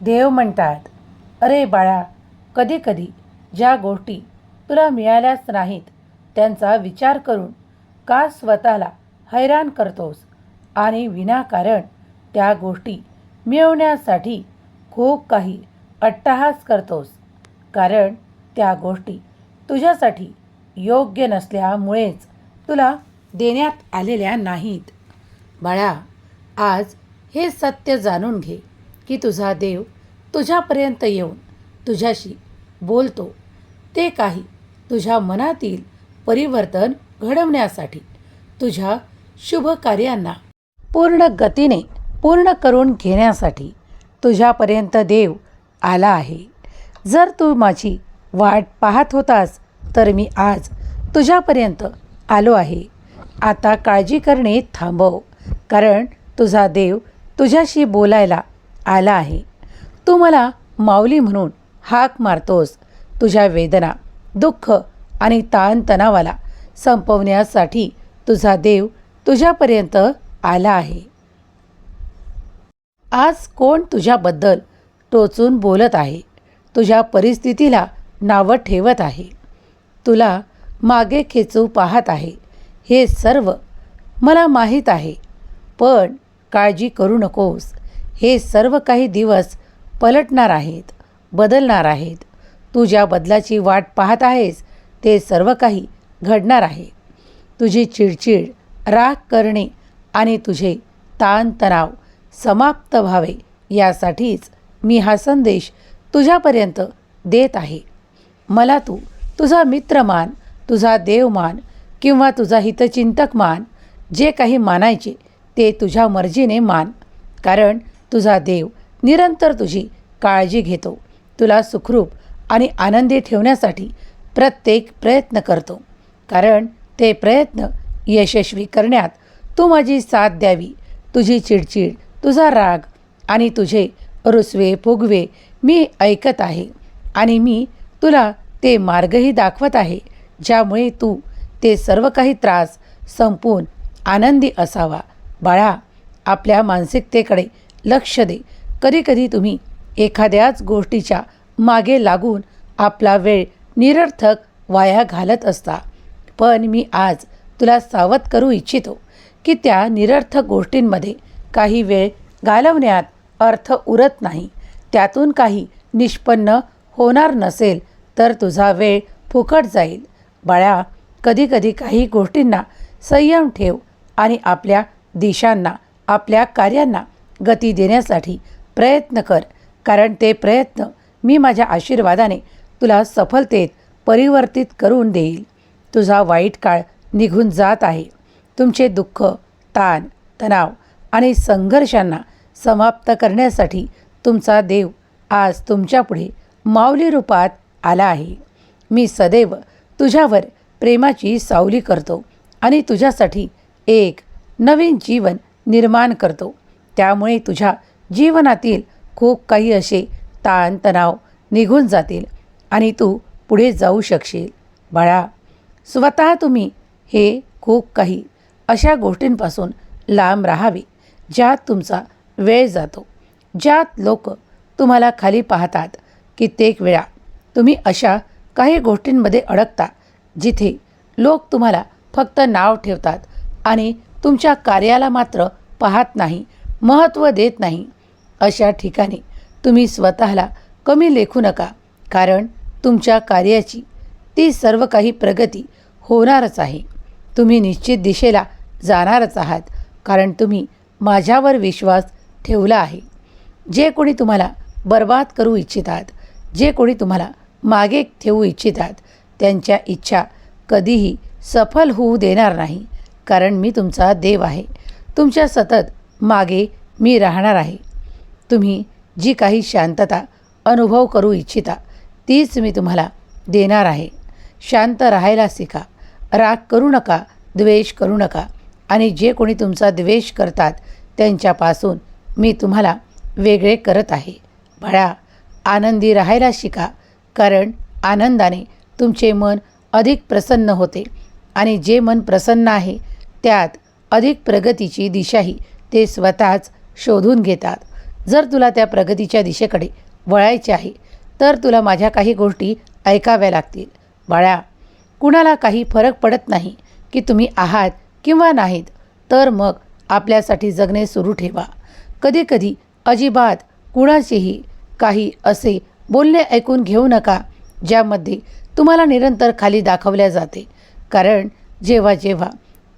देव म्हणतात अरे बाळा कधीकधी ज्या गोष्टी तुला मिळाल्याच नाहीत त्यांचा विचार करून का स्वतःला हैराण करतोस आणि विनाकारण त्या गोष्टी मिळवण्यासाठी खूप काही अट्टहास करतोस? कारण त्या गोष्टी तुझ्यासाठी योग्य नसल्यामुळेच तुला देण्यात आलेल्या नाहीत. बाळा आज हे सत्य जाणून घे. की तुझा देव तुझ्यापर्यंत येऊन तुझ्याशी बोलतो. ते काही तुझ्या मनातील परिवर्तन घडवण्यासाठी तुझ्या शुभ कार्यांना पूर्ण गतीने पूर्ण करून घेण्यासाठी तुझ्यापर्यंत देव आला आहे. जर तू माझी वाट पाहत होतास तर मी आज तुझ्यापर्यंत आलो आहे. आता काळजी करणे थांबव कारण तुझा देव तुझ्याशी बोलायला आला आहे. तू मला माऊली म्हणून हाक मारतोस. तुझ्या वेदना दुःख आणि ताणतणावाला संपवण्यासाठी तुझा देव तुझ्यापर्यंत आला आहे. आज कोण तुझ्याबद्दल टोचून बोलत आहे? तुझ्या परिस्थितीला नावं ठेवत आहे. तुला मागे खेचू पाहत आहे. हे सर्व मला माहीत आहे. पण काळजी करू नकोस. हे सर्व काही दिवस पलटणार आहेत बदलणार आहेत. तू ज्या बदलाची वाट पाहत आहेस ते सर्व काही घडणार आहे. तुझी चिडचिड राग करणे आणि तुझे ताणतणाव समाप्त व्हावे यासाठीच मी हा संदेश तुझ्यापर्यंत देत आहे. मला तू तुझा मित्रमान तुझा देवमान किंवा तुझा हितचिंतक मान जे काही मानायचे ते तुझ्या मर्जीने मान. कारण तुझा देव निरंतर तुझी काळजी घेतो. तुला सुखरूप आणि आनंदी ठेवण्यासाठी प्रत्येक प्रयत्न करतो. कारण ते प्रयत्न यशस्वी करण्यात तू माझी साथ द्यावी. तुझी चिडचिड तुझा राग आणि तुझे रुसवे फुगवे मी ऐकत आहे आणि मी तुला ते मार्गही दाखवत आहे ज्यामुळे तू ते सर्व काही त्रास संपून आनंदी असावा. बाळा आपल्या मानसिकतेकडे लक्ष दे. कधीकधी तुम्ही एखाद्याच गोष्टीच्या मागे लागून आपला वेळ निरर्थक वाया घालत असता. पण मी आज तुला सावध करू इच्छितो की त्या निरर्थक गोष्टींमध्ये काही वेळ घालवण्यात अर्थ उरत नाही. त्यातून काही निष्पन्न होणार नसेल तर तुझा वेळ फुकट जाईल. बाळा कधीकधी काही गोष्टींना संयम ठेव आणि आपल्या दिशांना आपल्या कार्यांना गती देण्यासाठी प्रयत्न कर कारण ते प्रयत्न मी माझ्या आशीर्वादाने तुला सफलतेत परिवर्तित करून देईल. तुझा वाईट काळ निघून जात आहे. तुमचे दुःख ताण तणाव आणि संघर्षांना समाप्त करण्यासाठी तुमचा देव आज तुमच्यापुढे माऊली रूपात आला आहे. मी सदैव तुझ्यावर प्रेमाची सावली करतो आणि तुझ्यासाठी एक नवीन जीवन निर्माण करतो. त्यामुळे तुझ्या जीवनातील खूप काही असे ताणतणाव निघून जातील आणि तू पुढे जाऊ शकशील. बाळा स्वतः तुम्ही हे खूप काही अशा गोष्टींपासून लांब राहावे ज्यात तुमचा वेळ जातो ज्यात लोक तुम्हाला खाली पाहतात. कित्येक वेळा तुम्ही अशा काही गोष्टींमध्ये अडकता जिथे लोक तुम्हाला फक्त नाव ठेवतात आणि तुमच्या कार्याला मात्र पाहत नाही महत्त्व देत नाही. अशा ठिकाणी तुम्ही स्वतःला कमी लेखू नका कारण तुमच्या कार्याची ती सर्व काही प्रगती होणारच आहे. तुम्ही निश्चित दिशेला जाणारच आहात कारण तुम्ही माझ्यावर विश्वास ठेवला आहे. जे कोणी तुम्हाला बर्बाद करू इच्छितात जे कोणी तुम्हाला मागे ठेवू इच्छितात त्यांच्या इच्छा कधीही सफल होऊ देणार नाही कारण मी तुमचा देव आहे. तुमच्या सतत मागे मी राहणार आहे. तुम्ही जी काही शांतता अनुभव करू इच्छिता तीच मी तुम्हाला देणार आहे. शांत राहायला शिका. राग करू नका द्वेष करू नका. आणि जे कोणी तुमचा द्वेष करतात त्यांच्यापासून मी तुम्हाला वेगळे करत आहे. भळा आनंदी राहायला शिका कारण आनंदाने तुमचे मन अधिक प्रसन्न होते. आणि जे मन प्रसन्न आहे त्यात अधिक प्रगतीची दिशाही ते स्वतःच शोधून घेतात. जर तुला त्या प्रगतीच्या दिशेकडे वळायचे आहे तर तुला माझ्या काही गोष्टी ऐकाव्या लागतील. बाळा कुणाला काही फरक पडत नाही की तुम्ही आहात किंवा नाहीत तर मग आपल्यासाठी जगणे सुरू ठेवा. कधीकधी अजिबात कुणाचेही काही असे बोलणे ऐकून घेऊ नका ज्यामध्ये तुम्हाला निरंतर खाली दाखवल्या जाते. कारण जेव्हा जेव्हा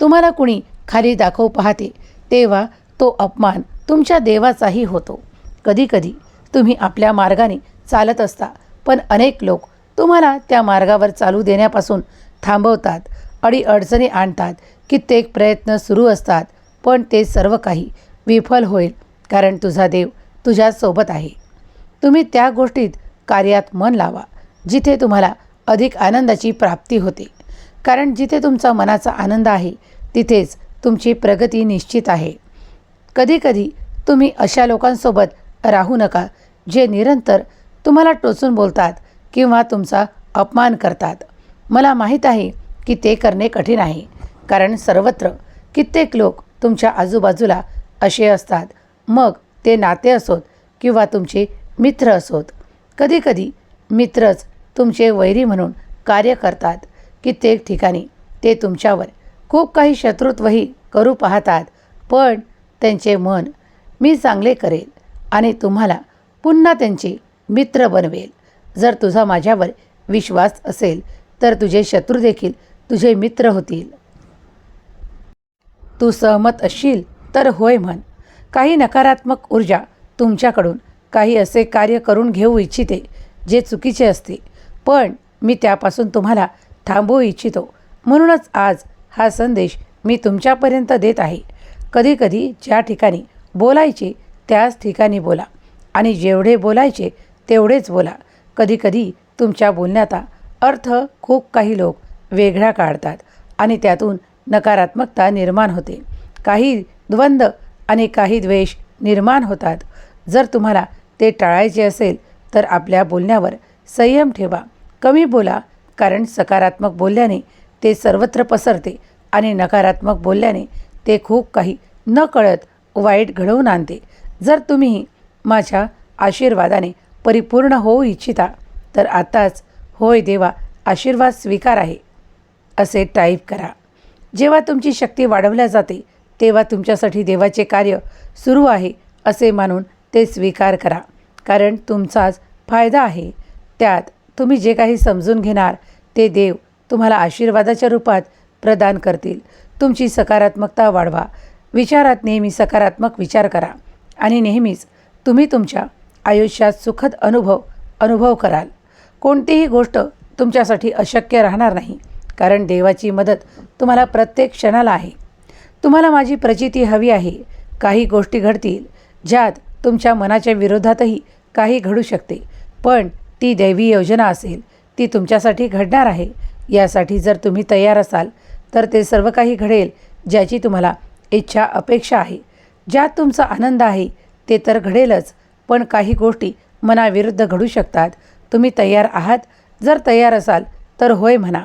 तुम्हाला कुणी खाली दाखवू पाहते तेव्हा तो अपमान तुमच्या देवाचाही होतो. कधीकधी तुम्ही आपल्या मार्गाने चालत असता पण अनेक लोक तुम्हाला त्या मार्गावर चालू देण्यापासून थांबवतात अडी अडचणी आणतात कित्येक प्रयत्न सुरू असतात पण ते सर्व काही विफल होईल कारण तुझा देव तुझ्यासोबत आहे. तुम्ही त्या गोष्टीत कार्यात मन लावा जिथे तुम्हाला अधिक आनंदाची प्राप्ती होते. कारण जिथे तुमचा मनाचा आनंद आहे तिथेच तुमची प्रगती निश्चित आहे. कधीकधी तुम्ही अशा लोकांसोबत राहू नका जे निरंतर तुम्हाला टोचून बोलतात किंवा तुमचा अपमान करतात. मला माहीत आहे की ते करणे कठीण आहे कारण सर्वत्र कित्येक लोक तुमच्या आजूबाजूला असे असतात. मग ते नाते असोत किंवा तुमचे मित्र असोत. कधीकधी मित्रच तुमचे वैरी म्हणून कार्य करतात कित्येक ठिकाणी ते तुमच्यावर खूप काही शत्रुत्वही करू पाहतात पण त्यांचे मन मी चांगले करेल आणि तुम्हाला पुन्हा त्यांचे मित्र बनवेल. जर तुझा माझ्यावर विश्वास असेल तर तुझे शत्रू देखील तुझे मित्र होतील. तू सहमत असशील तर होय म्हण. काही नकारात्मक ऊर्जा तुमच्याकडून काही असे कार्य करून घेऊ इच्छिते जे चुकीचे असते. पण मी त्यापासून तुम्हाला थांबवू इच्छितो. म्हणूनच आज हा संदेश मी तुमच्यापर्यंत देत आहे. कधीकधी ज्या ठिकाणी बोलायचे त्याच ठिकाणी बोला. आणि जेवढे बोलायचे तेवढेच बोला. कधीकधी तुमच्या बोलण्याचा अर्थ खूप काही लोक वेगळा काढतात आणि त्यातून नकारात्मकता निर्माण होते. काही द्वंद्व आणि काही द्वेष निर्माण होतात. जर तुम्हाला ते टाळायचे असेल तर आपल्या बोलण्यावर संयम ठेवा. कमी बोला कारण सकारात्मक बोलल्याने ते सर्वत्र पसरते. आणि नकारात्मक बोलल्याने ते खूप काही न कळत वाईट घडवून आणते. जर तुम्ही माझ्या आशीर्वादाने परिपूर्ण होऊ इच्छिता तर आताच होय देवा आशीर्वाद स्वीकार आहे असे टाईप करा. जेव्हा तुमची शक्ती वाढवल्या जाते तेव्हा तुमच्यासाठी देवाचे कार्य सुरू आहे असे मानून ते स्वीकार करा. कारण तुमचाच फायदा आहे. त्यात तुम्ही जे काही समजून घेणार ते देव तुम्हाला आशीर्वादाच्या रूपात प्रदान करतील. तुमची सकारात्मकता वाढवा. विचारात नेहमी सकारात्मक विचार करा आणि नेहमीच तुम्ही तुमच्या आयुष्यात सुखद अनुभव अनुभव कराल. कोणतीही गोष्ट तुमच्यासाठी अशक्य राहणार नाही कारण देवाची मदत तुम्हाला प्रत्येक क्षणाला आहे. तुम्हाला माझी प्रचिती हवी आहे. काही गोष्टी घडतील ज्यात तुमच्या मनाच्या विरोधातही काही घडू शकते पण ती दैवी योजना असेल ती तुमच्यासाठी घडणार आहे. यासाठी जर तुम्ही तयार असाल तर ते सर्व काही घडेल ज्याची तुम्हाला इच्छा अपेक्षा आहे. ज्यात तुमचा आनंद आहे ते तर घडेलच पण काही गोष्टी मनाविरुद्ध घडू शकतात. तुम्ही तयार आहात जर तयार असाल तर होय म्हणा.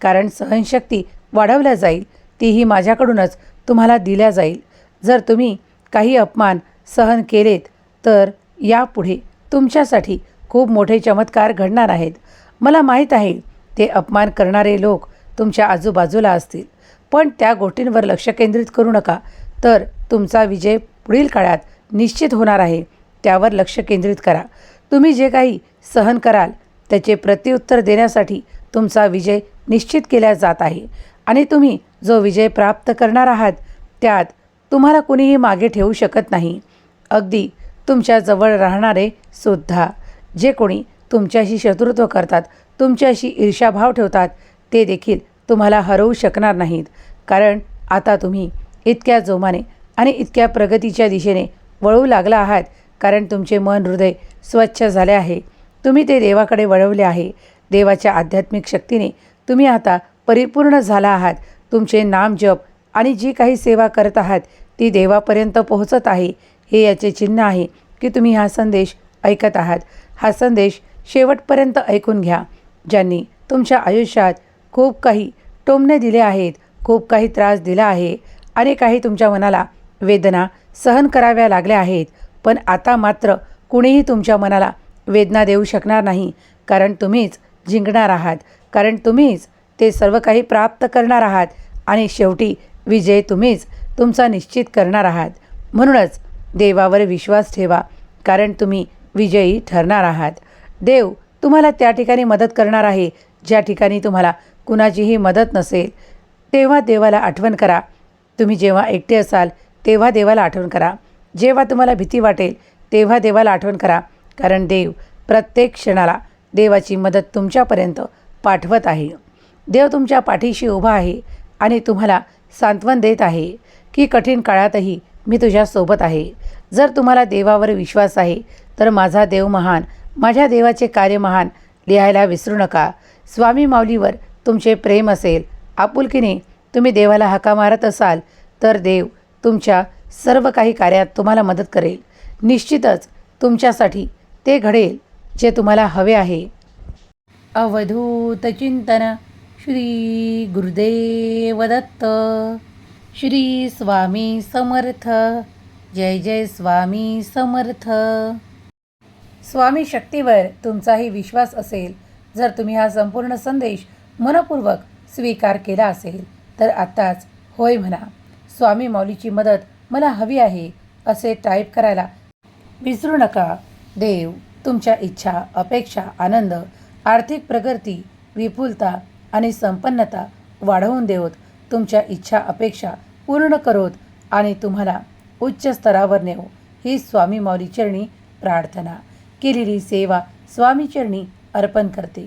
कारण सहनशक्ती वाढवल्या जाईल तीही माझ्याकडूनच तुम्हाला दिल्या जाईल. जर तुम्ही काही अपमान सहन केलेत तर यापुढे तुमच्यासाठी खूप मोठे चमत्कार घडणार आहेत. मला माहीत आहे ते अपमान करणारे लोक तुमच्या आजूबाजूला असतील. पण त्या गोष्टींवर लक्ष केंद्रित करू नका. तर तुमचा विजय पुढील काळात निश्चित होणार आहे. त्यावर लक्ष केंद्रित करा. तुम्ही जे काही सहन कराल त्याचे प्रत्युत्तर देण्यासाठी तुमचा विजय निश्चित केला जात आहे. आणि तुम्ही जो विजय प्राप्त करणार आहात त्यात तुम्हाला कुणीही मागे ठेवू शकत नाही. अगदी तुमच्या जवळ राहणारे सुद्धा. जे कोणी तुमच्याशी शत्रुत्व करतात तुमच्याशी ईर्ष्याभाव ठेवतात ते देखील तुम्हाला हरवू शकणार नाहीत. कारण आता तुम्ही इतक्या जोमाने आणि इतक्या प्रगतीच्या दिशेने वळू लागला आहात. कारण तुमचे मन हृदय स्वच्छ झाले आहे. तुम्ही ते देवाकडे वळवले आहे. देवाच्या आध्यात्मिक शक्तीने तुम्ही आता परिपूर्ण झाला आहात. तुमचे नाम जप आणि जी काही सेवा करत आहात ती देवापर्यंत पोहोचत आहे. हे याचे चिन्ह आहे की तुम्ही हा संदेश ऐकत आहात. हा संदेश शेवटपर्यंत ऐकून घ्या. ज्यांनी तुमच्या आयुष्यात खूप काही टोमणे दिले आहेत खूप काही त्रास दिला आहे आणि काही तुमच्या मनाला वेदना सहन कराव्या लागल्या आहेत पण आता मात्र कुणीही तुमच्या मनाला वेदना देऊ शकणार नाही कारण तुम्हीच जिंकणार आहात कारण तुम्हीच ते सर्व काही प्राप्त करणार आहात आणि शेवटी विजय तुम्हीच तुमचा निश्चित करणार आहात. म्हणूनच देवावर विश्वास ठेवा कारण तुम्ही विजयी ठरणार आहात. देव तुम्हाला त्या ठिकाणी मदत करणार आहे ज्या ठिकाणी तुम्हाला कुणाचीही मदत नसेल तेव्हा देवाला आठवण करा. तुम्ही जेव्हा एकटे असाल तेव्हा देवाला आठवण करा. जेव्हा तुम्हाला भीती वाटेल तेव्हा देवाला आठवण करा. कारण देव प्रत्येक क्षणाला देवाची मदत तुमच्यापर्यंत पाठवत आहे. देव तुमच्या पाठीशी उभा आहे आणि तुम्हाला सांत्वन देत आहे की कठीण काळातही मी तुझ्यासोबत आहे. जर तुम्हाला देवावर विश्वास आहे तर माझा देव महान माझ्या देवाचे कार्य महान लिहायला विसरू नका. स्वामी माऊलीवर तुमचे प्रेम असेल. आपुलकीने तुम्ही देवाला हाका मारत असाल तर देव तुमच्या सर्व काही कार्यात तुम्हाला मदत करेल. निश्चितच तुमच्यासाठी ते घडेल जे तुम्हाला हवे आहे. अवधूत चिंतन श्री गुरुदेव दत्त. श्री स्वामी समर्थ. जय जय स्वामी समर्थ. स्वामी शक्तीवर तुमचाही विश्वास असेल. जर तुम्ही हा संपूर्ण संदेश मनपूर्वक स्वीकार केला असेल तर आत्ताच होय म्हणा. स्वामी माऊलीची मदत मला हवी आहे असे टाईप करायला विसरू नका. देव तुमच्या इच्छा अपेक्षा आनंद आर्थिक प्रगती विपुलता आणि संपन्नता वाढवून देवत. तुमच्या इच्छा अपेक्षा पूर्ण करोत आणि तुम्हाला उच्च स्तरावर नेवो. ही स्वामी माऊली चरणी प्रार्थना. केलेली सेवा स्वामी चरणी अर्पण करते.